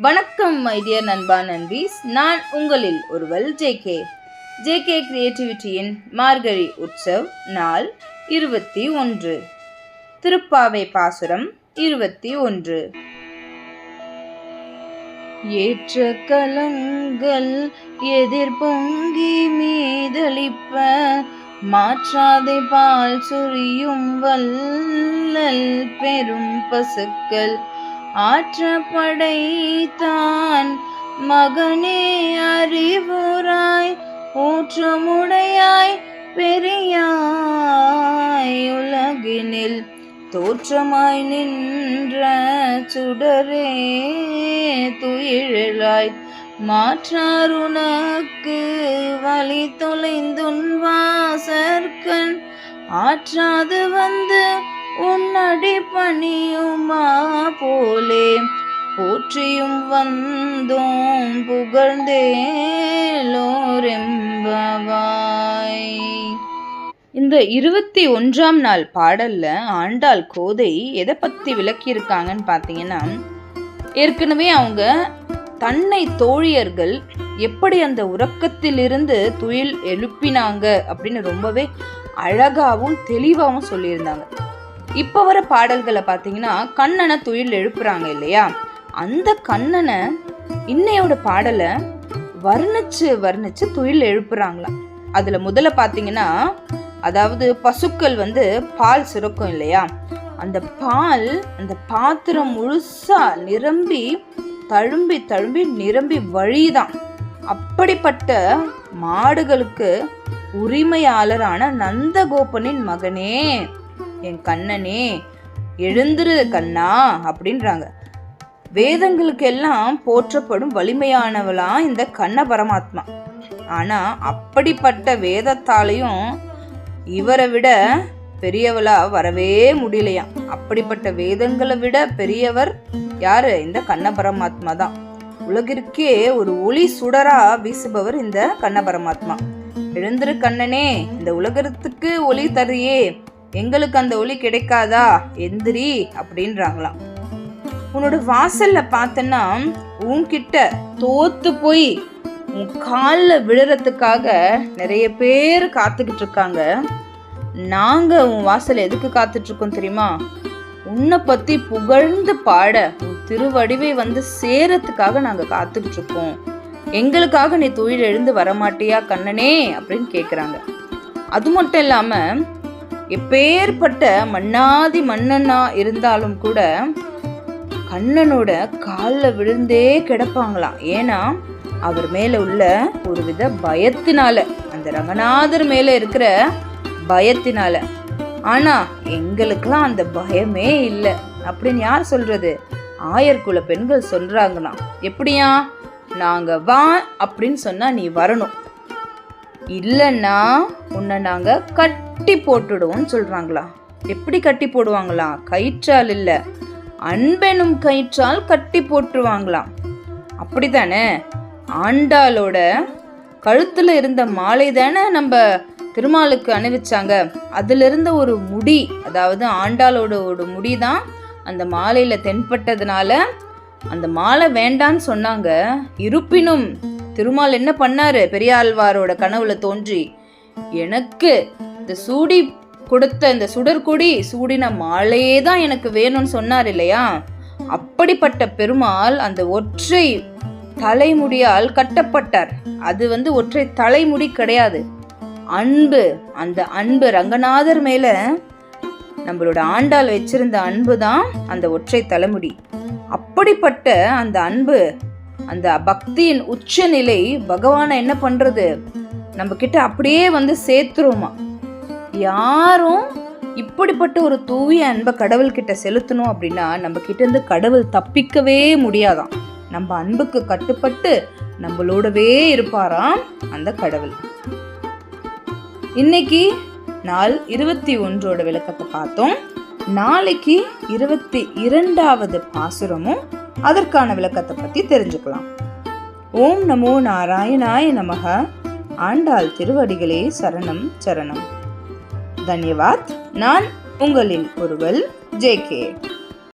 வணக்கம் மைடியர் நண்பா நண்பீஸ். நான் உங்களில் ஒருவல் ஜேகே ஜேகே கிரியேட்டிவிட்டியின் மார்கழி உற்சவ் நாள் இருபத்தி ஒன்று. திருப்பாவை பாசுரம் இருபத்தி ஒன்று. ஏற்ற கலங்கள் எதிர் பொங்கி மீதளிப்ப மாற்றாதை பால் சுரியும் வல்லல் பெரும் பசுக்கள் ஆற்றப்படைத்தான். மகனே அறிவுராய் ஊற்றமுடையாய் பெரியாய் உலகினில் தோற்றமாய் நின்ற சுடரே துயிழலாய் மாற்றார் உனக்கு வழி தொலைந்துன் வாசற்கண். ஆற்றாது வந்து உன்னடி பணியுமா போலே? போற்றியும் வந்தோம் புகழ்ந்தேலோரெம்பவாய். இந்த இருபத்தி ஒன்றாம் நாள் பாடல்ல ஆண்டாள் கோதை எதை பத்தி விளக்கியிருக்காங்கன்னு பார்த்தீங்கன்னா ஏற்கனவே அவங்க தன்னை தோழியர்கள் எப்படி அந்த உறக்கத்திலிருந்து துயில் எழுப்பினாங்க அப்படின்னு ரொம்பவே அழகாகவும் தெளிவாகவும் சொல்லியிருந்தாங்க. இப்போ வர பாடல்களை பார்த்தீங்கன்னா கண்ணனை துயில் எழுப்புறாங்க இல்லையா? அந்த கண்ணனை இன்னையோட பாடலை வர்ணிச்சு வர்ணிச்சு துயில் எழுப்புறாங்களாம் அதில் முதல்ல பார்த்தீங்கன்னா அதாவது பசுக்கள் வந்து பால் சுரக்கும் இல்லையா? அந்த பால் அந்த பாத்திரம் முழுசா நிரம்பி தழும்பி தழும்பி நிரம்பி வழிதான். அப்படிப்பட்ட மாடுகளுக்கு உரிமையாளரான நந்தகோபனின் மகனே. என் கண்ணனே எழுந்துரு கண்ணா அப்படின்றாங்க. வேதங்களுக்கு எல்லாம் போற்றப்படும் வலிமையானவளா இந்த கண்ண பரமாத்மா. ஆனா அப்படிப்பட்ட வேதத்தாலையும் இவரை விட பெரியவளா வரவே முடியலையாம் அப்படிப்பட்ட வேதங்களை விட பெரியவர் யாரு? இந்த கண்ண பரமாத்மா தான். உலகிற்கே ஒரு ஒளி சுடரா வீசுபவர் இந்த கண்ண பரமாத்மா. எழுந்திரு கண்ணனே இந்த உலகத்துக்கு ஒளி தரியே எங்களுக்கு அந்த ஒளி கிடைக்காதா? எந்திரி அப்படின்றாங்களாம். உன்னோட வாசல்ல பார்த்தன்னா உன்கிட்ட தோத்து போய் உன் காலில் விழுறதுக்காக நிறைய பேர் காத்துக்கிட்டு இருக்காங்க. நாங்கள் உன் வாசல் எதுக்கு காத்துட்ருக்கோம் தெரியுமா? உன்னை பற்றி புகழ்ந்து பாட உன் திருவடிவை வந்து சேரத்துக்காக நாங்கள் காத்துக்கிட்டு இருக்கோம். எங்களுக்காக நீ தொழில் எழுந்து வரமாட்டியா கண்ணனே? அப்படின்னு கேட்குறாங்க அது மட்டும் இல்லாமல் எப்பேற்பட்ட மன்னாதி மன்னனா இருந்தாலும் கூட கண்ணனோட காலில் விழுந்தே கிடப்பாங்களாம். ஏன்னா அவர் மேலே உள்ள ஒரு வித பயத்தினால அந்த ரங்கநாதர் மேலே இருக்கிற பயத்தினால. ஆனால் எங்களுக்கெல்லாம் அந்த பயமே இல்லை. அப்படின்னு யார் சொல்கிறது ஆயர்குல பெண்கள் சொல்கிறாங்கண்ணா எப்படியா? நாங்கள் வா அப்படின்னு சொன்னால் நீ வரணும். இல்லைன்னா உன்னை நாங்கள் கட்டி போட்டுடுவோம்னு சொல்கிறாங்களா எப்படி கட்டி போடுவாங்களா? கயிற்றால் இல்லை. அன்பெனும் கயிற்றால் கட்டி போட்டுருவாங்களாம் அப்படித்தானே? ஆண்டாளோட கழுத்தில் இருந்த மாலை தானே நம்ம திருமாலுக்கு அணிவிச்சாங்க. அதிலிருந்த ஒரு முடி அதாவது ஆண்டாளோட ஒரு முடி தான் அந்த மாலையில் தென்பட்டதுனால அந்த மாலை வேண்டான்னு சொன்னாங்க. இருப்பினும் திருமால் என்ன பண்ணாரு? பெரியாழ்வாரோட கனவுல தோன்றி எனக்கு இந்த சூடி கொடுத்த இந்த சுடற்குடி சூடின மாலையே தான் எனக்கு வேணும்னு சொன்னார் இல்லையா? அப்படிப்பட்ட பெருமாள் அந்த ஒற்றை தலைமுடியால் கட்டப்பட்டார். அது வந்து ஒற்றை தலைமுடி கிடையாது. அன்பு அந்த அன்பு ரங்கநாதர் மேல நம்மளோட ஆண்டாள் வச்சிருந்த அன்பு தான் அந்த ஒற்றை தலைமுடி. அப்படிப்பட்ட அந்த அன்பு அந்த பக்தியின் உச்ச நிலை பகவானை என்ன பண்றது? நம்ம கிட்ட அப்படியே வந்து சேர்த்துருமா யாரும் இப்படிப்பட்ட ஒரு தூய அன்பை கடவுள்கிட்ட செலுத்தணும் அப்படின்னா நம்ம கிட்ட இருந்து கடவுள் தப்பிக்கவே முடியாதாம் நம்ம அன்புக்கு கட்டுப்பட்டு நம்மளோடவே இருப்பாராம் அந்த கடவுள். இன்னைக்கு நாள் இருபத்தி ஒன்றோட விளக்கத்தை பார்த்தோம். நாளைக்கு இருபத்தி இரண்டாவது பாசுரமும் அதற்கான விளக்கத்தை பத்தி தெரிஞ்சுக்கலாம். ஓம் நமோ நாராயணாய நமக. ஆண்டாள் திருவடிகளே சரணம் சரணம். தன்யவாத். நான் உங்களில் ஒருவல் ஜே கே.